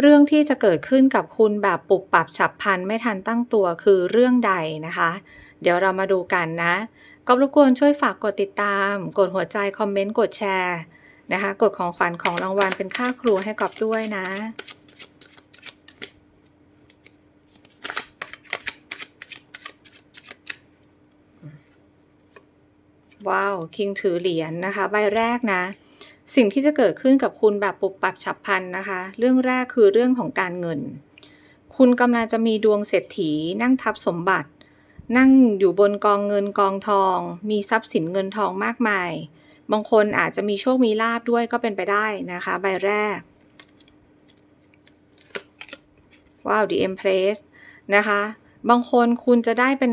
เรื่องที่จะเกิดขึ้นกับคุณแบบปุบปับฉับพลันไม่ทันตั้งตัวคือเรื่องใดนะคะ เดี๋ยวเรามาดูกันนะก็รบกวนช่วยฝากกดติดตาม กดหัวใจคอมเมนต์กดแชร์นะคะ กดของขวัญของรางวัลเป็นค่าครูให้กอบด้วยนะว้าว คิงถือเหรียญนะคะ ใบแรกนะ สิ่งที่จะเกิดขึ้นกับคุณแบบปุบปับฉับพลันนะคะ เรื่องแรกคือเรื่องของการเงิน คุณกำลังจะมีดวงเศรษฐี นั่งทับสมบัติ นั่งอยู่บนกองเงินกองทอง มีทรัพย์สินเงินทองมากมาย บางคนอาจจะมีโชคมีลาบด้วยก็เป็นไปได้นะคะ ใบแรกว้าว The Empress นะคะ บางคนคุณจะได้เป็น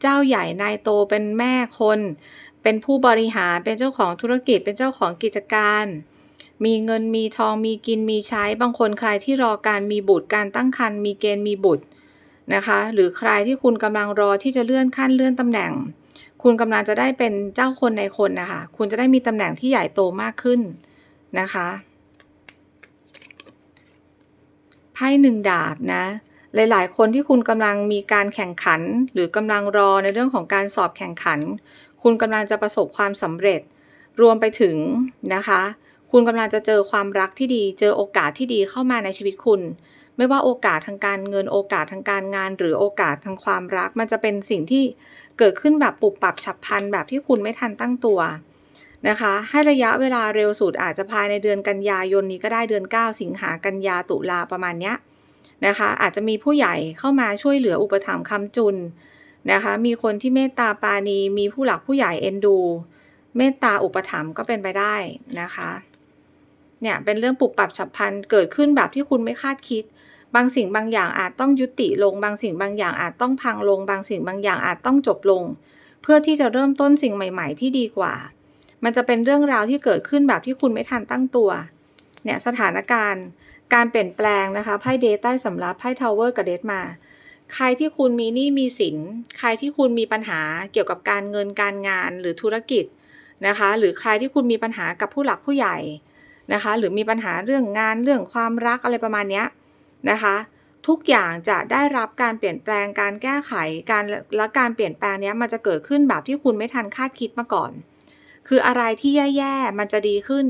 เจ้าใหญ่นายโตเป็นแม่คน เป็นผู้บริหารเป็นเจ้าของธุรกิจเป็นเจ้าของกิจการ มีเงินมีทองมีกินมีใช้บางคนใครที่รอการมีบุตรการตั้งครรภ์มีเกณฑ์มีบุตรนะคะ หรือใครที่คุณกำลังรอที่จะเลื่อนขั้นเลื่อนตำแหน่ง คุณกำลังจะได้เป็นเจ้าคนในคนนะคะคุณจะได้มีตำแหน่งที่ใหญ่โตมากขึ้นนะคะไพ่หนึ่งดาบนะ หลาย ๆ คนที่คุณกำลังมีการแข่งขัน หรือกำลังรอในเรื่องของการสอบแข่งขัน คุณกำลังจะประสบความสำเร็จ รวมไปถึงนะคะ คุณกำลังจะเจอความรักที่ดี เจอโอกาสที่ดีเข้ามาในชีวิตคุณ ไม่ว่าโอกาสทางการเงินโอกาสทางการงาน หรือโอกาสทางความรัก มันจะเป็นสิ่งที่เกิดขึ้นแบบปุบปับฉับพลันแบบที่คุณไม่ทันตั้งตัวนะคะให้ระยะเวลาเร็วสุดอาจจะภายในเดือนกันยายนนี้ก็ได้เดือน 9 สิงหากันยาตุลาประมาณเนี้ย นะคะ อาจจะมีผู้ใหญ่เข้ามาช่วยเหลืออุปถัมภ์คำจุนนะคะ มีคนที่เมตตาปาณีมีผู้หลักผู้ใหญ่เอ็นดู เมตตาอุปถัมภ์ก็เป็นไปได้นะคะ เนี่ยเป็นเรื่องปุบปรับฉับพลันเกิดขึ้นแบบที่คุณไม่คาดคิด บางสิ่งบางอย่างอาจต้องยุติลง บางสิ่งบางอย่างอาจต้องพังลง บางสิ่งบางอย่างอาจต้องจบลง เพื่อที่จะเริ่มต้นสิ่งใหม่ ๆ ที่ดีกว่า มันจะเป็นเรื่องราวที่เกิดขึ้นแบบที่คุณไม่ทันตั้งตัว เนี่ยสถานการณ์การเปลี่ยนแปลงนะคะไพ่เดใต้สำรับไพ่ทาวเวอร์กับเดทมาใครที่คุณมีหนี้มีสิน ใครที่คุณมีปัญหาเกี่ยวกับการเงินการงานหรือธุรกิจนะคะ หรือใครที่คุณมีปัญหากับผู้หลักผู้ใหญ่นะคะ หรือมีปัญหาเรื่องงานเรื่องความรักอะไรประมาณนี้นะคะ ทุกอย่างจะได้รับการเปลี่ยนแปลงการแก้ไขการและการเปลี่ยนแปลงนี้มันจะเกิดขึ้นแบบที่คุณไม่ทันคาดคิดมาก่อน คืออะไรที่แย่ๆมันจะดีขึ้น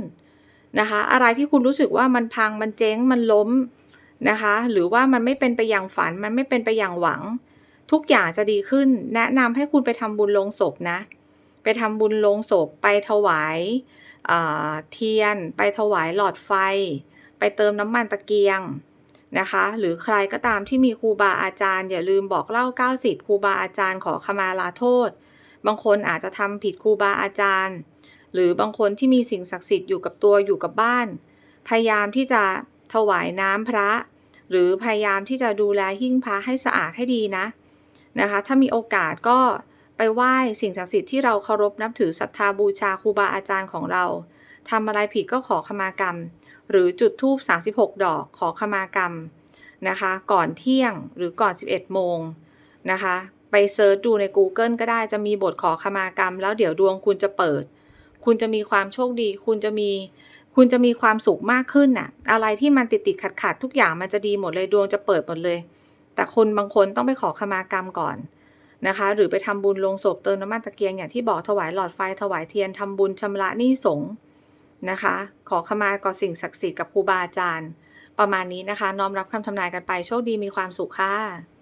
นะคะ อะไรที่คุณรู้สึกว่ามันพังมันเจ๊งมันล้มนะคะ หรือว่ามันไม่เป็นไปอย่างฝัน มันไม่เป็นไปอย่างหวัง ทุกอย่างจะดีขึ้น แนะนำให้คุณไปทำบุญลงศพนะ ไปทำบุญลงศพ ไปถวายเทียน ไปถวายหลอดไฟ ไปเติมน้ำมันตะเกียงนะคะ หรือใครก็ตามที่มีครูบาอาจารย์ อย่าลืมบอกเล่าเก้าสิบครูบาอาจารย์ขอขมาลาโทษ บางคนอาจจะทำผิดครูบาอาจารย์ หรือบางคนที่มีสิ่งศักดิ์สิทธิ์อยู่กับตัวอยู่กับบ้าน พยายามที่จะถวายน้ำพระ หรือพยายามที่จะดูแลหิ้งพระให้สะอาดให้ดีนะนะคะ ถ้ามีโอกาสก็ไปไหว้สิ่งศักดิ์สิทธิ์ที่เราเคารพนับถือศรัทธาบูชาครูบาอาจารย์ของเราทำอะไรผิดก็ขอขมากรรม หรือจุดธูป 36 ดอกขอขมากรรมนะคะ ก่อนเที่ยงหรือก่อน 11 โมงนะคะ ไปเซิร์ชดูใน Google ก็ได้จะมีบทขอขมากรรม แล้วเดี๋ยวดวงคุณจะเปิด คุณจะมีความโชคดี คุณจะมี คุณจะมีความสุขมากขึ้นน่ะ อะไรที่มันติดติดขัดขัดทุกอย่างมันจะดีหมดเลยดวงจะเปิดหมดเลย แต่คนบางคนต้องไปขอขมากรรมก่อนนะคะ หรือไปทำบุญลงศพเติมน้ำมันตะเกียงอย่างที่บอกถวายหลอดไฟถวายเทียนทำบุญชำระหนี้สงนะคะ ขอขมาก่อสิ่งศักดิ์สิทธิ์กับครูบาอาจารย์ ประมาณนี้นะคะ น้อมรับคำทำนายกันไปโชคดีมีความสุขค่ะ